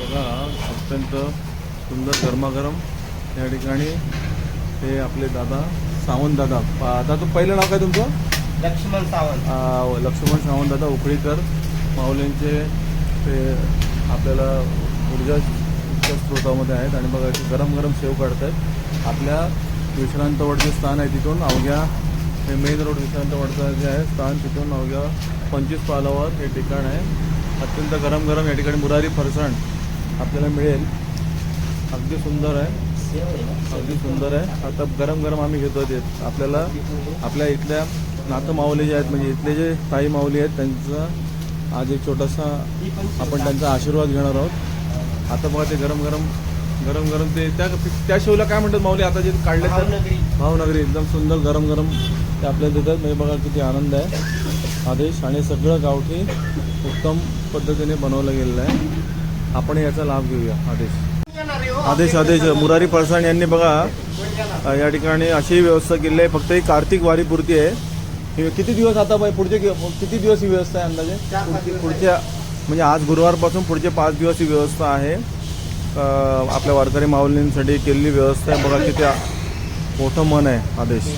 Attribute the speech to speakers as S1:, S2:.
S1: बघा अत्यंत सुंदर गरमागरम या ठिकाणी हे आपले दादा सावंत दादा. पा- दादा पहिलं नाव काय तुमचं?
S2: लक्ष्मण सावंत.
S1: लक्ष्मण सावंत दादा उकळीकर. माऊलींचे ते आपल्याला ऊर्जाच्या स्रोतामध्ये आहेत आणि बघा ते गरम गरम सेव काढत आहेत आपल्या विश्रांतवड जे स्थान आहे तिथून अवघ्या हे मेन रोड विश्रांतवडचं जे आहे स्थान तिथून अवघ्या पंचवीस पालावर हे ठिकाण आहे. अत्यंत गरम गरम या ठिकाणी मुरारी फरसाण. आपल्याला मिळेल. अगदी सुंदर आहे? अगदी सुंदर आहे. आता गरम गरम आम्ही घेतो ते. आपल्याला आपल्या इथल्या नातं माऊली जे आहेत म्हणजे इथले जे ताई माऊली आहेत त्यांचा आज एक छोटासा आपण त्यांचा आशीर्वाद घेणार आहोत. आता बघा ते गरम गरम गरम गरम ते त्या त्या शोला काय म्हणतात माऊली? आता जे काढले तर?
S2: भावनगरी.
S1: भावनगरी. एकदम सुंदर गरम गरम ते आपल्याला देतात. म्हणजे बघा किती आनंद आहे. आदेश आणि सगळं गावठी उत्तम पद्धतीने बनवलं गेलेलं आहे. आपण याचा लाभ घेऊया आदेश. आदेश आदेश. मुरारी फळसाण यांनी बघा या ठिकाणी अशी व्यवस्था केली आहे. फक्त ही कार्तिक वारीपुरती आहे. ही किती दिवस आता बाई पुढचे किती दिवस ही व्यवस्था आहे अंदाजे? पुढच्या म्हणजे आज गुरुवारपासून पुढचे पाच दिवस ही व्यवस्था आहे. आपल्या वारकरी माऊलींसाठी केलेली व्यवस्था आहे. बघा किती मोठं मन आहे आदेश.